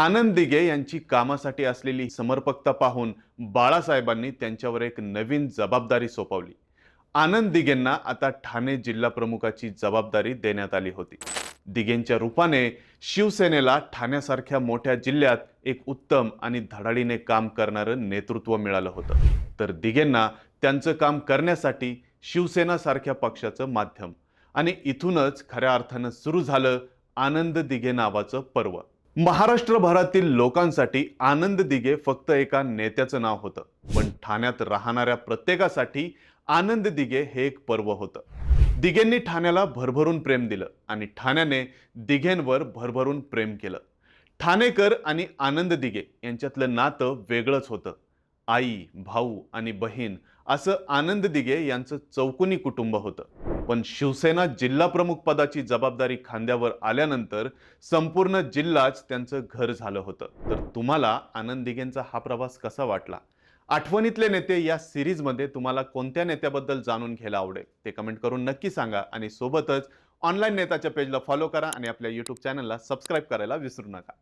आनंद दिघे यांची कामासाठी असलेली समर्पकता पाहून बाळासाहेबांनी त्यांच्यावर एक नवीन जबाबदारी सोपवली. आनंद दिघेंना आता ठाणे जिल्हा प्रमुखाची जबाबदारी देण्यात आली होती. दिघेंच्या रूपाने शिवसेनेला ठाण्यासारख्या मोठ्या जिल्ह्यात एक उत्तम आणि धडाडीने काम करणारं नेतृत्व मिळालं होतं. तर दिघेंना त्यांचं काम करण्यासाठी शिवसेनासारख्या पक्षाचं माध्यम आणि इथूनच खऱ्या अर्थानं सुरू झालं आनंद दिघे नावाचं पर्व. महाराष्ट्रभरातील लोकांसाठी आनंद दिघे फक्त एका नेत्याचं नाव होतं. पण ठाण्यात राहणाऱ्या प्रत्येकासाठी आनंद दिघे हे एक पर्व होतं. दिघेंनी ठाण्याला भरभरून प्रेम दिलं आणि ठाण्याने दिघेंवर भरभरून प्रेम केलं. ठाणेकर आणि आनंद दिघे यांच्यातलं नातं वेगळंच होतं. आई भाऊ आणि बहीण असं आनंद दिघे यांचं चौकोनी कुटुंब होतं. पण शिवसेना जिल्हा प्रमुख पदाची जबाबदारी खांद्यावर आल्यानंतर संपूर्ण जिल्हाच त्यांचं घर झालं होतं. तर तुम्हाला आनंद दिघेंचा हा प्रवास कसा वाटला? आठवणीतले नेते या सिरीजमध्ये तुम्हाला कोणत्या नेत्याबद्दल जाणून घ्यायला आवडेल? ते कमेंट करून नक्की सांगा आणि सोबतच ऑनलाईन नेताच्या पेजला फॉलो करा आणि आपल्या यूट्यूब चॅनलला सबस्क्राईब करायला विसरू नका.